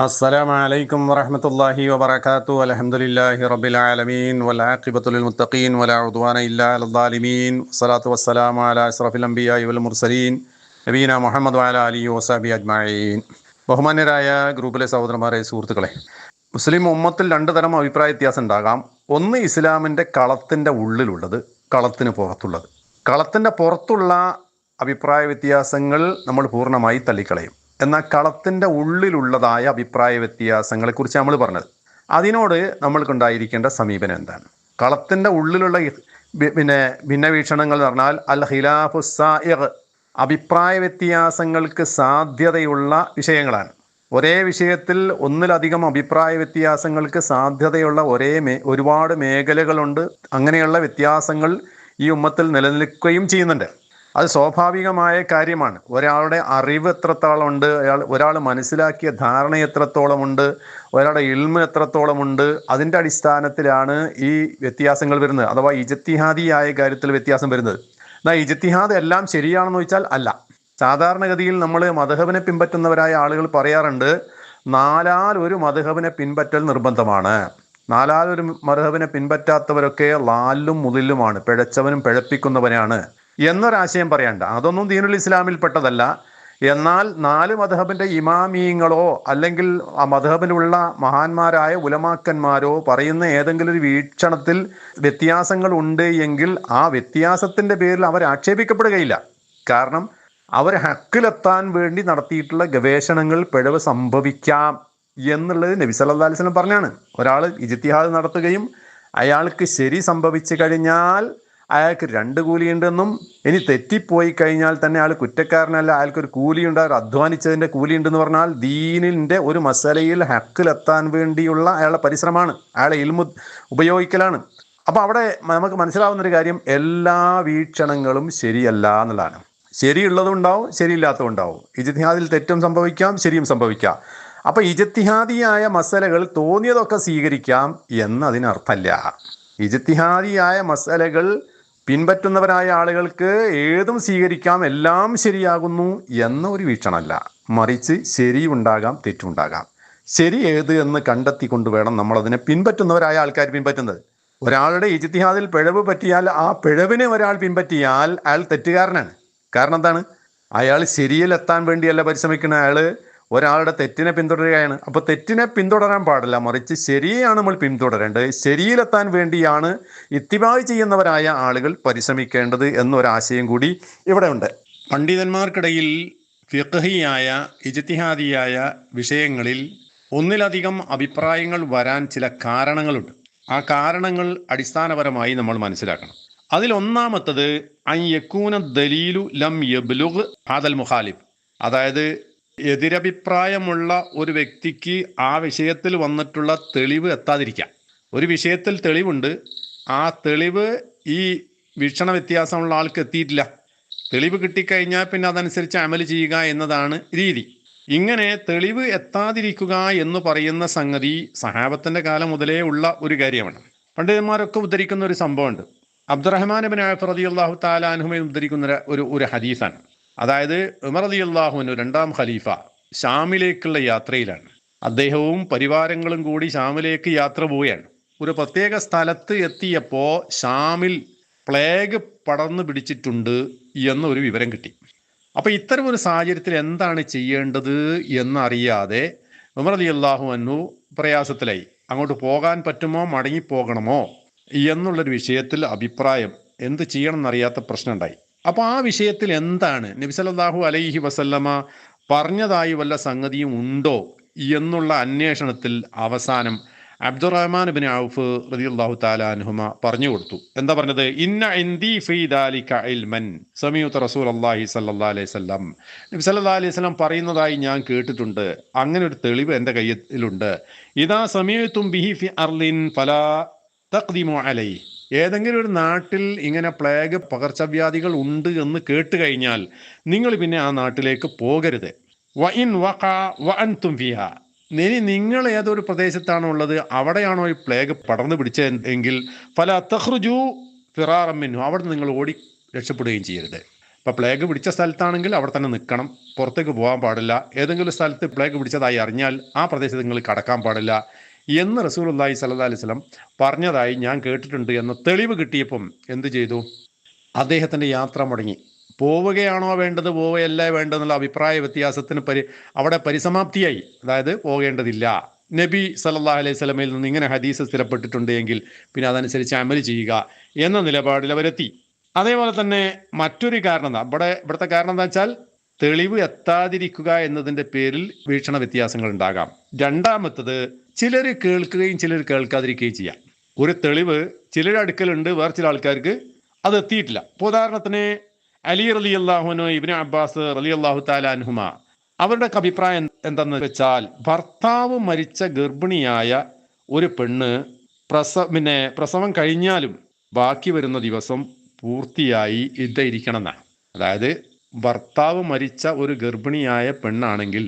السلام عليكم ورحمة الله وبركاته الحمد لله رب العالمين والعاقبة للمتقين ولا عدوان إلا على الظالمين والصلاة والسلام على أشرف الأنبياء والمرسلين നബീന മുഹമ്മദ് വാല അലി വസാബി അജ്മീൻ ബഹുമാന്യരായ ഗ്രൂപ്പിലെ സഹോദരന്മാരെ സുഹൃത്തുക്കളെ മുസ്ലിം ഉമ്മത്തിൽ രണ്ട് തരം അഭിപ്രായ വ്യത്യാസം ഉണ്ടാകാം ഒന്ന് ഇസ്ലാമിൻ്റെ കളത്തിൻ്റെ ഉള്ളിലുള്ളത് കളത്തിന് പുറത്തുള്ളത് കളത്തിൻ്റെ പുറത്തുള്ള അഭിപ്രായ വ്യത്യാസങ്ങൾ നമ്മൾ പൂർണ്ണമായി തള്ളിക്കളയും എന്നാൽ കളത്തിന്റെ ഉള്ളിലുള്ളതായ അഭിപ്രായ വ്യത്യാസങ്ങളെക്കുറിച്ച് നമ്മൾ പറഞ്ഞത്. അതിനോട് നമ്മൾക്കുണ്ടായിരിക്കേണ്ട സമീപനം എന്താണ്? കളത്തിന്റെ ഉള്ളിലുള്ള പിന്നെ ഭിന്ന പിന്നെ ഭിന്നവീക്ഷണങ്ങൾ എന്ന് പറഞ്ഞാൽ അൽ ഖിലാഫു സായിർ അഭിപ്രായ വ്യത്യാസങ്ങൾക്ക് സാധ്യതയുള്ള വിഷയങ്ങളാണ്. ഒരേ വിഷയത്തിൽ ഒന്നിലധികം അഭിപ്രായ വ്യത്യാസങ്ങൾക്ക് സാധ്യതയുള്ള ഒരേ മേ ഒരുപാട് മേഖലകളുണ്ട്. അങ്ങനെയുള്ള വ്യത്യാസങ്ങൾ ഈ ഉമ്മത്തിൽ നിലനിൽക്കുകയും ചെയ്യുന്നുണ്ട്. അത് സ്വാഭാവികമായ കാര്യമാണ്. ഒരാളുടെ അറിവ് എത്രത്തോളം ഉണ്ട് അയാൾ ഒരാൾ മനസ്സിലാക്കിയ ധാരണ എത്രത്തോളം ഉണ്ട് ഒരാളുടെ ഇൽമ എത്രത്തോളം ഉണ്ട് അതിന്റെ അടിസ്ഥാനത്തിലാണ് ഈ വ്യത്യാസങ്ങൾ വരുന്നത്. അഥവാ ഇജത്തിഹാദിയായ കാര്യത്തിൽ വ്യത്യാസം വരുന്നത്. എന്നാൽ ഇജത്തിഹാദ് എല്ലാം ശരിയാണെന്ന് ചോദിച്ചാൽ അല്ല. സാധാരണഗതിയിൽ നമ്മൾ മധുഹബിനെ പിൻപറ്റുന്നവരായ ആളുകൾ പറയാറുണ്ട് നാലാൽ ഒരു മധുഹബിനെ പിൻപറ്റൽ നിർബന്ധമാണ്. നാലാൽ ഒരു മധുഹബിനെ പിൻപറ്റാത്തവരൊക്കെ ലാലും മുതലുമാണ് പിഴച്ചവനും പിഴപ്പിക്കുന്നവനാണ് എന്നൊരാശയം പറയണ്ട അതൊന്നും ദീനുൽ ഇസ്ലാമിൽ പെട്ടതല്ല എന്നാൽ നാല് മധഹബിന്റെ ഇമാമീങ്ങളോ അല്ലെങ്കിൽ ആ മധഹബിലുള്ള മഹാന്മാരായ ഉലമാക്കന്മാരോ പറയുന്ന ഏതെങ്കിലും ഒരു വീക്ഷണത്തിൽ വ്യത്യാസങ്ങൾ ഉണ്ട് എങ്കിൽ ആ വ്യത്യാസത്തിന്റെ പേരിൽ അവർ ആക്ഷേപിക്കപ്പെടുകയില്ല. കാരണം അവർ ഹക്കിലെത്താൻ വേണ്ടി നടത്തിയിട്ടുള്ള ഗവേഷണങ്ങൾ പിഴവ് സംഭവിക്കാം എന്നുള്ളത് നബി വസല്ലം പറഞ്ഞാണ്. ഒരാൾ ഇജിത്തിഹാദ് നടത്തുകയും അയാൾക്ക് ശരി സംഭവിച്ചു കഴിഞ്ഞാൽ അയാൾക്ക് രണ്ട് കൂലിയുണ്ടെന്നും ഇനി തെറ്റിപ്പോയി കഴിഞ്ഞാൽ തന്നെ അയാൾ കുറ്റക്കാരനല്ല അയാൾക്ക് ഒരു കൂലിയുണ്ട് അയാൾ അധ്വാനിച്ചതിന്റെ കൂലിയുണ്ടെന്ന് പറഞ്ഞാൽ ദീനിന്റെ ഒരു മസലയിൽ ഹക്കിലെത്താൻ വേണ്ടിയുള്ള അയാളുടെ പരിശ്രമമാണ് അയാളെ ഇൽമു ഉപയോഗിക്കലാണ്. അപ്പോൾ അവിടെ നമുക്ക് മനസ്സിലാവുന്ന ഒരു കാര്യം എല്ലാ വീക്ഷണങ്ങളും ശരിയല്ല എന്നുള്ളതാണ്. ശരിയുള്ളതും ഉണ്ടാവും ശരിയില്ലാത്തതും ഉണ്ടാവും. ഇജിത്തിഹാദിൽ തെറ്റും സംഭവിക്കാം ശരിയും സംഭവിക്കാം. അപ്പൊ ഇജത്തിഹാദിയായ മസലകൾ തോന്നിയതൊക്കെ സ്വീകരിക്കാം എന്നതിനർത്ഥമല്ല. ഇജത്തിഹാദിയായ മസലകൾ പിൻപറ്റുന്നവരായ ആളുകൾക്ക് ഏതും സ്വീകരിക്കാം എല്ലാം ശരിയാകുന്നു എന്ന ഒരു വീക്ഷണമല്ല. മറിച്ച് ശരിയുണ്ടാകാം തെറ്റുണ്ടാകാം. ശരി ഏത് എന്ന് കണ്ടെത്തിക്കൊണ്ട് വേണം നമ്മൾ അതിനെ പിൻപറ്റുന്നവരായ ആൾക്കാർ പിൻപറ്റുന്നത്. ഒരാളുടെ ഇജിത്തിഹാദിൽ പിഴവ് പറ്റിയാൽ ആ പിഴവിനെ ഒരാൾ പിൻപറ്റിയാൽ അയാൾ തെറ്റുകാരനാണ്. കാരണം എന്താണ്? അയാൾ ശരിയിലെത്താൻ വേണ്ടിയല്ല പരിശ്രമിക്കുന്ന അയാൾ ഒരാളുടെ തെറ്റിനെ പിന്തുടരുകയാണ്. അപ്പോൾ തെറ്റിനെ പിന്തുടരാൻ പാടില്ല. മറിച്ച് ശരിയാണ് നമ്മൾ പിന്തുടരേണ്ടത്. ശരിയിലെത്താൻ വേണ്ടിയാണ് ഇത്തിബായ് ചെയ്യുന്നവരായ ആളുകൾ പരിശ്രമിക്കേണ്ടത് എന്നൊരാശയം കൂടി ഇവിടെ ഉണ്ട് പണ്ഡിതന്മാർക്കിടയിൽ ഫിഖഹിയായ ഇജ്തിഹാദിയായ വിഷയങ്ങളിൽ ഒന്നിലധികം അഭിപ്രായങ്ങൾ വരാൻ ചില കാരണങ്ങളുണ്ട്. ആ കാരണങ്ങൾ അടിസ്ഥാനപരമായി നമ്മൾ മനസ്സിലാക്കണം. അതിലൊന്നാമത്തത് അൻ ദലീലു ലം യബ്ലുഗ് ഹാദൽ മുഖാലിഫ്. അതായത് എതിരഭിപ്രായമുള്ള ഒരു വ്യക്തിക്ക് ആ വിഷയത്തിൽ വന്നിട്ടുള്ള തെളിവ് എത്താതിരിക്കാം. ഒരു വിഷയത്തിൽ തെളിവുണ്ട്. ആ തെളിവ് ഈ വീക്ഷണ വ്യത്യാസമുള്ള ആൾക്ക് എത്തിയിട്ടില്ല. തെളിവ് കിട്ടിക്കഴിഞ്ഞാൽ പിന്നെ അതനുസരിച്ച് അമൽ ചെയ്യുക എന്നതാണ് രീതി. ഇങ്ങനെ തെളിവ് എത്താതിരിക്കുക എന്ന് പറയുന്ന സംഗതി സഹാബത്തിന്റെ കാലം മുതലേ ഉള്ള ഒരു കാര്യമാണ്. പണ്ഡിതന്മാരൊക്കെ ഉദ്ധരിക്കുന്ന ഒരു സംഭവമുണ്ട്. അബ്ദുറഹ്മാൻ ബിൻ ആഫ് റതി അള്ളാഹു താലാൻഹുമെ ഉദ്ധരിക്കുന്ന ഒരു ഒരു ഹദീസാണ്. അതായത് ഉമർ അലി അള്ളാഹുവിന് രണ്ടാം ഖലീഫ ഷാമിലേക്കുള്ള യാത്രയിലാണ്. അദ്ദേഹവും പരിവാരങ്ങളും കൂടി ഷാമിലേക്ക് യാത്ര പോവുകയാണ്. ഒരു പ്രത്യേക സ്ഥലത്ത് എത്തിയപ്പോൾ ഷാമിൽ പ്ലേഗ് പടർന്നു പിടിച്ചിട്ടുണ്ട് എന്നൊരു വിവരം കിട്ടി. അപ്പോൾ ഇത്തരം ഒരു സാഹചര്യത്തിൽ എന്താണ് ചെയ്യേണ്ടത് എന്നറിയാതെ ഉമർ അലി അള്ളാഹു അന്നു പ്രയാസത്തിലായി. അങ്ങോട്ട് പോകാൻ പറ്റുമോ? മടങ്ങിപ്പോകണമോ? എന്നുള്ളൊരു വിഷയത്തിൽ അഭിപ്രായം എന്ത് ചെയ്യണം എന്നറിയാത്ത പ്രശ്നം ഉണ്ടായി അപ്പൊ ആ വിഷയത്തിൽ എന്താണ്? നബി സല്ലല്ലാഹു അലൈഹി വസല്ലമ പറഞ്ഞതായി വല്ല സംഗതിയും ഉണ്ടോ എന്നുള്ള അന്വേഷണത്തിൽ അവസാനം അബ്ദുറഹ്മാൻ ബിൻ ഔഫ് തആല താലാൻഹുമ പറഞ്ഞു കൊടുത്തു. എന്താ പറഞ്ഞത്? ഇന്ന ഇന്ദി ഫീ ദാലിക ഇൽമൻ. റസൂൽ റസൂലുള്ളാഹി സ്വല്ലല്ലാഹു അലൈഹി വസല്ലം. നബി സല്ലാ അലൈഹി വസല്ലം പറയുന്നതായി ഞാൻ കേട്ടിട്ടുണ്ട്. അങ്ങനെ ഒരു തെളിവ് എന്റെ കയ്യിലുണ്ട്. ഇതാ സമീത്തും ബിഹി ഫി അർലിൻ ഫലാ തഖ്ദിമു അലൈഹി. ഏതെങ്കിലും ഒരു നാട്ടിൽ ഇങ്ങനെ പ്ലേഗ് പകർച്ചവ്യാധികൾ ഉണ്ട് എന്ന് കേട്ട് കഴിഞ്ഞാൽ നിങ്ങൾ പിന്നെ ആ നാട്ടിലേക്ക് പോകരുത്. വ ഇൻ വഖ വ അൻ ഫിഹ. ഇനി നിങ്ങൾ ഏതൊരു പ്രദേശത്താണോ ഉള്ളത് അവിടെയാണോ ഈ പ്ലേഗ് പടർന്നു പിടിച്ചെങ്കിൽ ഫല തഹ്റുജു ഫിറാറമ്മിനു അവിടെ നിങ്ങൾ ഓടി രക്ഷപ്പെടുകയും ചെയ്യരുത്. ഇപ്പം പ്ലേഗ് പിടിച്ച സ്ഥലത്താണെങ്കിൽ അവിടെ തന്നെ നിൽക്കണം. പുറത്തേക്ക് പോകാൻ പാടില്ല. ഏതെങ്കിലും സ്ഥലത്ത് പ്ലേഗ് പിടിച്ചതായി അറിഞ്ഞാൽ ആ പ്രദേശത്ത് നിങ്ങൾ കടക്കാൻ പാടില്ല. എന്ന് റസൂലുള്ളാഹി സ്വല്ലല്ലാഹി അലൈഹി വസല്ലം പറഞ്ഞതായി ഞാൻ കേട്ടിട്ടുണ്ട് എന്ന തെളിവ് കിട്ടിയപ്പം എന്ത് ചെയ്തു? അദ്ദേഹത്തിന്റെ യാത്ര മുടങ്ങി. പോവുകയാണോ വേണ്ടത്? പോവുകയല്ല വേണ്ടതെന്നുള്ള അഭിപ്രായ വ്യത്യാസത്തിന് പരി അവിടെ പരിസമാപ്തിയായി. അതായത് പോകേണ്ടതില്ല. നബി സല്ലാ അലൈഹി സ്വലമയിൽ നിന്ന് ഇങ്ങനെ ഹദീസ് സ്ഥിരപ്പെട്ടിട്ടുണ്ട് എങ്കിൽ പിന്നെ അതനുസരിച്ച് അമൽ ചെയ്യുക എന്ന നിലപാടിൽ അവരെത്തി. അതേപോലെ തന്നെ മറ്റൊരു കാരണം എന്താ? ഇവിടെ ഇവിടുത്തെ കാരണം എന്താ വെച്ചാൽ തെളിവ് എത്താതിരിക്കുക എന്നതിന്റെ പേരിൽ വീക്ഷണ വ്യത്യാസങ്ങൾ ഉണ്ടാകാം. രണ്ടാമത്തത് ചിലർ കേൾക്കുകയും ചിലർ കേൾക്കാതിരിക്കുകയും ചെയ്യാം. ഒരു തെളിവ് ചിലരുടെ അടുക്കലുണ്ട് വേറെ ചില ആൾക്കാർക്ക് അത് എത്തിയിട്ടില്ല. ഇപ്പോൾ ഉദാഹരണത്തിന് അലി റലി അള്ളാഹുനോ ഇബിന് അബ്ബാസ് റലി അള്ളാഹു താലാൻഹുമ അവരുടെ അഭിപ്രായം എന്തെന്ന് വെച്ചാൽ ഭർത്താവ് മരിച്ച ഗർഭിണിയായ ഒരു പെണ്ണ് പ്രസവ പിന്നെ പ്രസവം കഴിഞ്ഞാലും ബാക്കി വരുന്ന ദിവസം പൂർത്തിയായി ഇതായിരിക്കണം എന്നാണ് അതായത് ഭർത്താവ് മരിച്ച ഒരു ഗർഭിണിയായ പെണ്ണാണെങ്കിൽ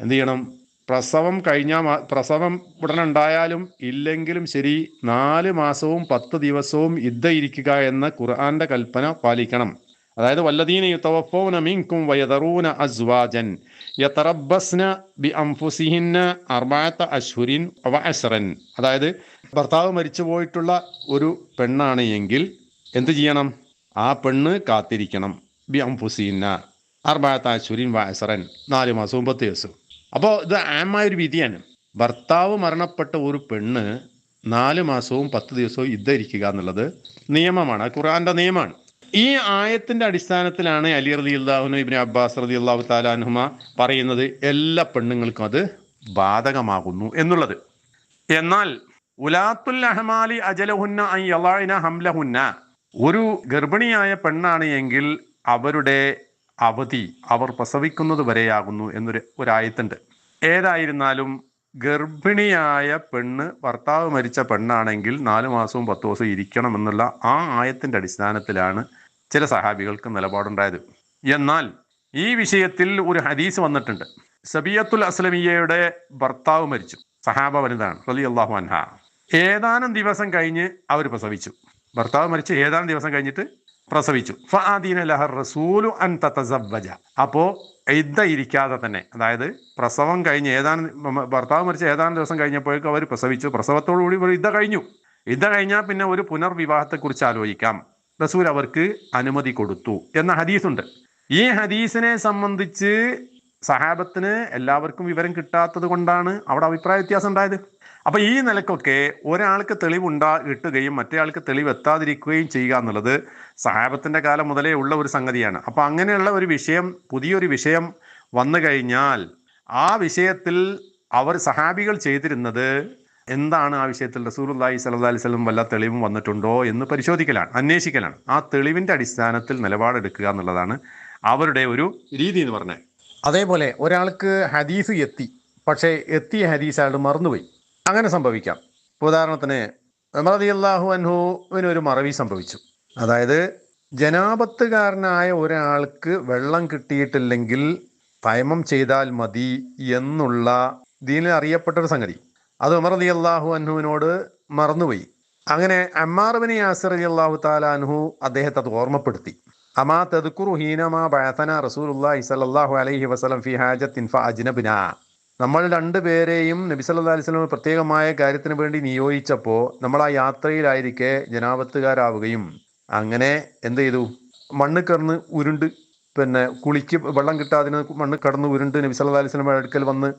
എന്ത് ചെയ്യണം? പ്രസവം കഴിഞ്ഞാൽ പ്രസവം ഉടനെ ഉണ്ടായാലും ഇല്ലെങ്കിലും ശരി നാല് മാസവും പത്ത് ദിവസവും ഇദ്ദയിരിക്കുക എന്ന ഖുർആന്റെ കൽപ്പന പാലിക്കണം. അതായത് വല്ലദീന യുതവഫൗന മിൻകും വയദറൂന അസ്വാജൻ യതറബ്ബസ്ന ബി അംഫുസിഹിന്ന അർബഅത അശ്ഹുരിൻ വ അസ്റൻ അതായത് ഭർത്താവ് മരിച്ചു പോയിട്ടുള്ള ഒരു പെണ്ണാണ് എങ്കിൽ എന്ത് ചെയ്യണം? ആ പെണ്ണ് കാത്തിരിക്കണം. ബി അംഫുസിഹിന്ന അർബഅത അശ്വരിൻ വ അസ്റൻ നാല് മാസവും പത്ത് ദിവസവും. അപ്പോൾ ഇത് ആമായ ഒരു വിധിയാണ്. ഭർത്താവ് മരണപ്പെട്ട ഒരു പെണ്ണ് നാല് മാസവും പത്ത് ദിവസവും യുദ്ധരിക്കുക എന്നുള്ളത് നിയമമാണ്. ഖുറാന്റെ നിയമമാണ്. ഈ ആയത്തിന്റെ അടിസ്ഥാനത്തിലാണ് അലി റലി അള്ളാഹുനു ഇബിൻ അബ്ബാസ് റലി അള്ളാഹു താലാനുഹുമ പറയുന്നത് എല്ലാ പെണ്ണുങ്ങൾക്കും അത് ബാധകമാകുന്നു എന്നുള്ളത്. എന്നാൽ ഉലാത്തുൽ അഹമാലി അജലഹുന്ന ഹംലഹുന്ന ഒരു ഗർഭിണിയായ പെണ്ണാണ് എങ്കിൽ അവരുടെ അവധി അവർ പ്രസവിക്കുന്നത് വരെയാകുന്നു എന്നൊരു ഒരായത്തുണ്ട്. ഏതായിരുന്നാലും ഗർഭിണിയായ പെണ്ണ് ഭർത്താവ് മരിച്ച പെണ്ണാണെങ്കിൽ നാല് മാസവും പത്ത് ദിവസവും ഇരിക്കണം എന്നുള്ള ആ ആയത്തിന്റെ അടിസ്ഥാനത്തിലാണ് ചില സഹാബികൾക്ക് നിലപാടുണ്ടായത്. എന്നാൽ ഈ വിഷയത്തിൽ ഒരു ഹദീസ് വന്നിട്ടുണ്ട്. സബിയത്തുൽ അസ്ലമിയയുടെ ഭർത്താവ് മരിച്ചു. സഹാബ വനിതാണ് റലി അള്ളാഹു അൻഹ. ഏതാനും ദിവസം കഴിഞ്ഞ് അവർ പ്രസവിച്ചു. ഭർത്താവ് മരിച്ച് ഏതാനും ദിവസം കഴിഞ്ഞിട്ട് പ്രസവിച്ചു. ലഹർ റസൂലു അൻ ഇദ്ദ ഇരിക്കാതെ തന്നെ അതായത് പ്രസവം കഴിഞ്ഞ് ഏതാനും ഭർത്താവ് മരിച്ച ഏതാനും ദിവസം കഴിഞ്ഞപ്പോഴേക്കും അവർ പ്രസവിച്ചു. പ്രസവത്തോടുകൂടി ഒരു ഇദ്ദ കഴിഞ്ഞു. ഇദ്ദ കഴിഞ്ഞാൽ പിന്നെ ഒരു പുനർവിവാഹത്തെക്കുറിച്ച് ആലോചിക്കാം. റസൂൽ അവർക്ക് അനുമതി കൊടുത്തു എന്ന ഹദീസുണ്ട്. ഈ ഹദീസിനെ സംബന്ധിച്ച് സഹാബത്തിന് എല്ലാവർക്കും വിവരം കിട്ടാത്തത് കൊണ്ടാണ് അവിടെ അഭിപ്രായ വ്യത്യാസം ഉണ്ടായത്. അപ്പൊ ഈ നിലക്കൊക്കെ ഒരാൾക്ക് തെളിവുണ്ടാ കിട്ടുകയും മറ്റേ ആൾക്ക് തെളിവ് എത്താതിരിക്കുകയും ചെയ്യുക എന്നുള്ളത് സഹാബത്തിന്റെ കാലം മുതലേ ഉള്ള ഒരു സംഗതിയാണ്. അപ്പൊ അങ്ങനെയുള്ള ഒരു വിഷയം പുതിയൊരു വിഷയം വന്നു കഴിഞ്ഞാൽ ആ വിഷയത്തിൽ അവർ സഹാബികൾ ചെയ്തിരുന്നത് എന്താണ് ആ വിഷയത്തിൽ സ്വല്ലല്ലാഹി അലൈഹി വസല്ലം വല്ല തെളിവും വന്നിട്ടുണ്ടോ എന്ന് പരിശോധിക്കലാണ് അന്വേഷിക്കലാണ്. ആ തെളിവിന്റെ അടിസ്ഥാനത്തിൽ നിലപാടെടുക്കുക എന്നുള്ളതാണ് അവരുടെ ഒരു രീതി എന്ന് പറഞ്ഞത് അതേപോലെ ഒരാൾക്ക് ഹദീസ് എത്തി പക്ഷേ എത്തിയ ഹദീസ് അയാൾ മറന്നുപോയി. അങ്ങനെ സംഭവിക്കാം. ഉദാഹരണത്തിന് ഉമർ റളിയല്ലാഹു അൻഹുവിന് ഒരു മറവി സംഭവിച്ചു. അതായത് ജനാപത്തുകാരനായ ഒരാൾക്ക് വെള്ളം കിട്ടിയിട്ടില്ലെങ്കിൽ തയമം ചെയ്താൽ മതി എന്നുള്ള ദീനിൽ അറിയപ്പെട്ട ഒരു സംഗതി. അത് ഉമർ അലി അള്ളാഹു അൻഹുവിനോട് മറന്നുപോയി. അങ്ങനെ അമ്മാർബിനി യാസിർ അലി അള്ളാഹു താലാൻഹു അദ്ദേഹത്തെ അത് ഓർമ്മപ്പെടുത്തി. അമാ തദ്കുറു ഹീനമാ ബഅതന റസൂലുള്ളാഹി സ്വല്ലല്ലാഹു അലൈഹി വസല്ലം ഫി ഹാജത്തിൻ നമ്മൾ രണ്ടുപേരെയും നബി സല്ലാ അലൈഹി സ്വലം പ്രത്യേകമായ കാര്യത്തിന് വേണ്ടി നിയോഗിച്ചപ്പോൾ നമ്മൾ ആ യാത്രയിലായിരിക്കെ ജനാപത്തുകാരാവുകയും അങ്ങനെ എന്ത് ചെയ്തു? മണ്ണ് കിടന്ന് ഉരുണ്ട് പിന്നെ കുളിക്ക് വെള്ളം കിട്ടാതിന് മണ്ണ് കടന്ന് ഉരുണ്ട് നബി സല്ലാ അലൈഹി സ്വലം അടുക്കൽ വന്ന്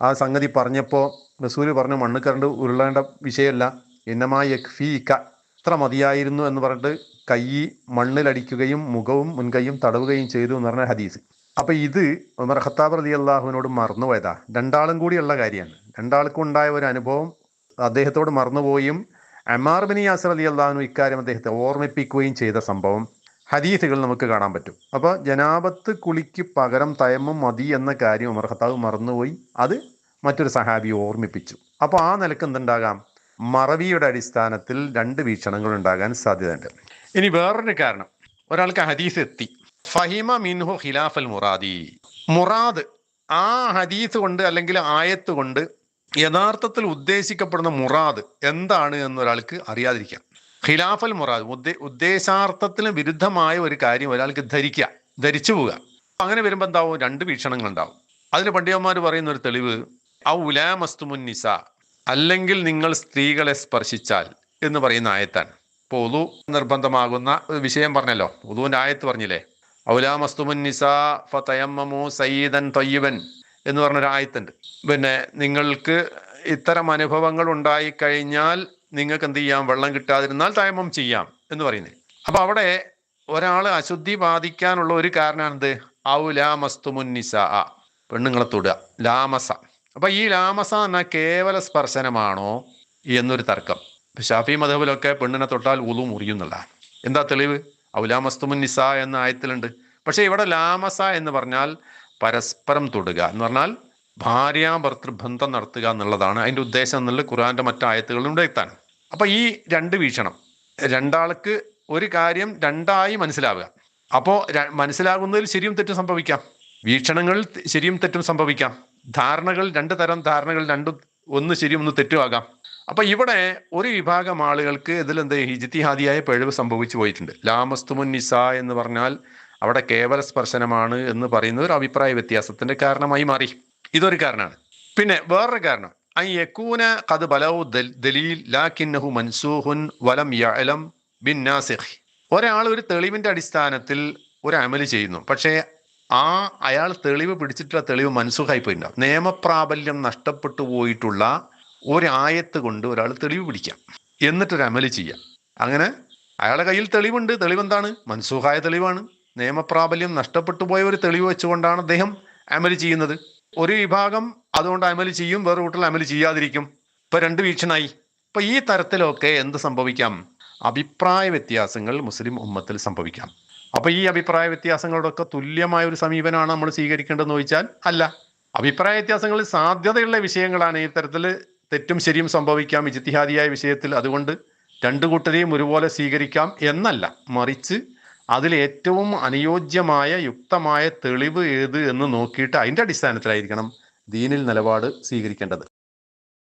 ആ സംഗതി പറഞ്ഞപ്പോൾ റസൂൽ പറഞ്ഞു മണ്ണ് കറണ്ട് ഉരുളേണ്ട വിഷയമല്ല എന്നമായ ഫീ ഇക്ക ഇത്ര മതിയായിരുന്നു എന്ന് പറഞ്ഞിട്ട് കൈ മണ്ണിലടിക്കുകയും മുഖവും മുൻകൈയും തടവുകയും ചെയ്തു എന്ന് പറഞ്ഞ ഹദീസ്. അപ്പൊ ഇത് ഉമർ ഖത്താബ് റലി അള്ളാഹുവിനോട് മറന്നുപോയതാ. രണ്ടാളും കൂടിയുള്ള കാര്യമാണ്. രണ്ടാൾക്കും ഉണ്ടായ ഒരു അനുഭവം അദ്ദേഹത്തോട് മറന്നുപോയും അമാർ ബിനി യാസർ അലി അള്ളാഹുനു ഇക്കാര്യം അദ്ദേഹത്തെ ഓർമ്മിപ്പിക്കുകയും ചെയ്ത സംഭവം ഹദീസുകൾ നമുക്ക് കാണാൻ പറ്റും. അപ്പോൾ ജനാപത്ത് കുളിക്ക് പകരം തയമ്മും മതി എന്ന കാര്യം ഉമർ ഖത്താബ് മറന്നുപോയി. അത് മറ്റൊരു സഹാബി ഓർമ്മിപ്പിച്ചു. അപ്പോൾ ആ നിലയ്ക്ക് എന്തുണ്ടാകാം? മറവിയുടെ അടിസ്ഥാനത്തിൽ രണ്ട് വീക്ഷണങ്ങൾ ഉണ്ടാകാൻ സാധ്യതയുണ്ട്. ഇനി വേറൊരു കാരണം. ഒരാൾക്ക് ഹദീസ് എത്തി. ഫഹിമ മിൻഹു ഖിലാഫൽ മുറാദി. മുറാദ് ആ ഹദീസ് കൊണ്ട് അല്ലെങ്കിൽ ആയത്ത് കൊണ്ട് യഥാർത്ഥത്തിൽ ഉദ്ദേശിക്കപ്പെടുന്ന മുറാദ് എന്താണ് എന്നൊരാൾക്ക് അറിയാതിരിക്കാം. ഖിലാഫൽ മുറാദ് ഉദ്ദേ ഉദ്ദേശാർത്ഥത്തിന് വിരുദ്ധമായ ഒരു കാര്യം ഒരാൾക്ക് ധരിക്കുക ധരിച്ചു പോവുക. അങ്ങനെ വരുമ്പോൾ എന്താവും? രണ്ട് വീക്ഷണങ്ങൾ ഉണ്ടാവും അതിൽ പണ്ഡിതന്മാർ പറയുന്ന ഒരു തെളിവ് ഔ ഉലാമസ്തുമുൻ നിസ. അല്ലെങ്കിൽ നിങ്ങൾ സ്ത്രീകളെ സ്പർശിച്ചാൽ എന്ന് പറയുന്ന ആയത്താണ്. ഇപ്പോൾ ഉദു നിർബന്ധമാകുന്ന വിഷയം പറഞ്ഞല്ലോ. ഉദുവിന്റെ ആയത്ത് പറഞ്ഞില്ലേ? നിസ ഫതയമ്മമു സയ്യിദൻ തൊയ്യുവൻ എന്ന് പറഞ്ഞൊരു ആയത്തുണ്ട്. പിന്നെ നിങ്ങൾക്ക് ഇത്തരം അനുഭവങ്ങൾ ഉണ്ടായിക്കഴിഞ്ഞാൽ നിങ്ങൾക്ക് എന്ത് ചെയ്യാം? വെള്ളം കിട്ടാതിരുന്നാൽ തയമം ചെയ്യാം എന്ന് പറയുന്നത്. അപ്പൊ അവിടെ ഒരാൾ അശുദ്ധി ബാധിക്കാനുള്ള ഒരു കാരണമാണെന്ത് ഔലാമസ്തുമുന്നിസ പെണ്ണുങ്ങളെ തൊടുക. ലാമസ. അപ്പൊ ഈ ലാമസ എന്ന കേവല സ്പർശനമാണോ എന്നൊരു തർക്കം. ഷാഫി മധബിലൊക്കെ പെണ്ണിനെ തൊട്ടാൽ ഉളു മുറിയുന്നുള്ള എന്താ തെളിവ്? ഔലാമസ്തുമുന്നിസ എന്ന ആയത്തിലുണ്ട്. പക്ഷേ ഇവിടെ ലാമസ എന്ന് പറഞ്ഞാൽ പരസ്പരം തൊടുക എന്ന് പറഞ്ഞാൽ ഭാര്യ ബന്ധം നടത്തുക എന്നുള്ളതാണ് അതിന്റെ ഉദ്ദേശം എന്നുള്ളത് ഖുറാന്റെ മറ്റായത്തുകളിലൂടെ എത്താൻ അപ്പം ഈ രണ്ട് വീക്ഷണം രണ്ടാൾക്ക് ഒരു കാര്യം രണ്ടായി മനസ്സിലാവുക. അപ്പോൾ മനസ്സിലാകുന്നതിൽ ശരിയും തെറ്റും സംഭവിക്കാം. വീക്ഷണങ്ങളിൽ ശരിയും തെറ്റും സംഭവിക്കാം. ധാരണകൾ രണ്ട് തരം ധാരണകൾ രണ്ടും ഒന്ന് ശരിയും ഒന്ന് തെറ്റുമാകാം അപ്പൊ ഇവിടെ ഒരു വിഭാഗം ആളുകൾക്ക് ഇതിൽ എന്ത് ഹിജിത്തിഹാദിയായ പിഴവ് സംഭവിച്ചു പോയിട്ടുണ്ട്. ലാമസ്തുമുൻ നിസ എന്ന് പറഞ്ഞാൽ അവിടെ കേവല സ്പർശനമാണ് എന്ന് പറയുന്ന ഒരു അഭിപ്രായ വ്യത്യാസത്തിന്റെ കാരണമായി മാറി. ഇതൊരു കാരണമാണ്. പിന്നെ വേറൊരു കാരണം. ഐ യക്കൂന കത് ബലവു ദലീൽ ലാക്കിന്നഹു മൻസൂഹുൻ വലം യഅലം ബിൻ നാസിഖ്. ഒരാൾ ഒരു തെളിവിന്റെ അടിസ്ഥാനത്തിൽ ഒരു അമൽ ചെയ്യുന്നു. പക്ഷേ ആ അയാൾ തെളിവ് പിടിച്ചിട്ടുള്ള തെളിവ് മനസ്സുഖായി പോയിട്ടുണ്ടാവും നിയമപ്രാബല്യം നഷ്ടപ്പെട്ടു പോയിട്ടുള്ള ഒരായത്ത് കൊണ്ട് ഒരാൾ തെളിവ് പിടിക്കാം. എന്നിട്ടൊരു അമൽ ചെയ്യാം. അങ്ങനെ അയാളെ കയ്യിൽ തെളിവുണ്ട്. തെളിവെന്താണ്? മൻസൂഹായ തെളിവാണ്. നിയമപ്രാബല്യം നഷ്ടപ്പെട്ടു പോയ ഒരു തെളിവ് വെച്ചുകൊണ്ടാണ് അദ്ദേഹം അമൽ ചെയ്യുന്നത്. ഒരു വിഭാഗം അതുകൊണ്ട് അമൽ ചെയ്യും വേറെ കൂട്ടിൽ അമൽ ചെയ്യാതിരിക്കും. ഇപ്പൊ രണ്ട് വീക്ഷണായി. ഇപ്പൊ ഈ തരത്തിലൊക്കെ എന്ത് സംഭവിക്കാം? അഭിപ്രായ വ്യത്യാസങ്ങൾ മുസ്ലിം ഉമ്മത്തിൽ സംഭവിക്കാം. അപ്പൊ ഈ അഭിപ്രായ വ്യത്യാസങ്ങളോടൊക്കെ തുല്യമായ ഒരു സമീപനമാണ് നമ്മൾ സ്വീകരിക്കേണ്ടതെന്ന് ചോദിച്ചാൽ അല്ല. അഭിപ്രായ വ്യത്യാസങ്ങളിൽ സാധ്യതയുള്ള വിഷയങ്ങളാണ് ഈ തരത്തിൽ തെറ്റും ശരിയും സംഭവിക്കാം ഇജിത്തിഹാദിയായ വിഷയത്തിൽ. അതുകൊണ്ട് രണ്ടു കൂട്ടരെയും ഒരുപോലെ സ്വീകരിക്കാം എന്നല്ല. മറിച്ച് അതിൽ ഏറ്റവും അനുയോജ്യമായ യുക്തമായ തെളിവ് ഏത് എന്ന് നോക്കിയിട്ട് അതിന്റെ അടിസ്ഥാനത്തിലായിരിക്കണം ദീനിൽ നിലപാട് സ്വീകരിക്കേണ്ടത്.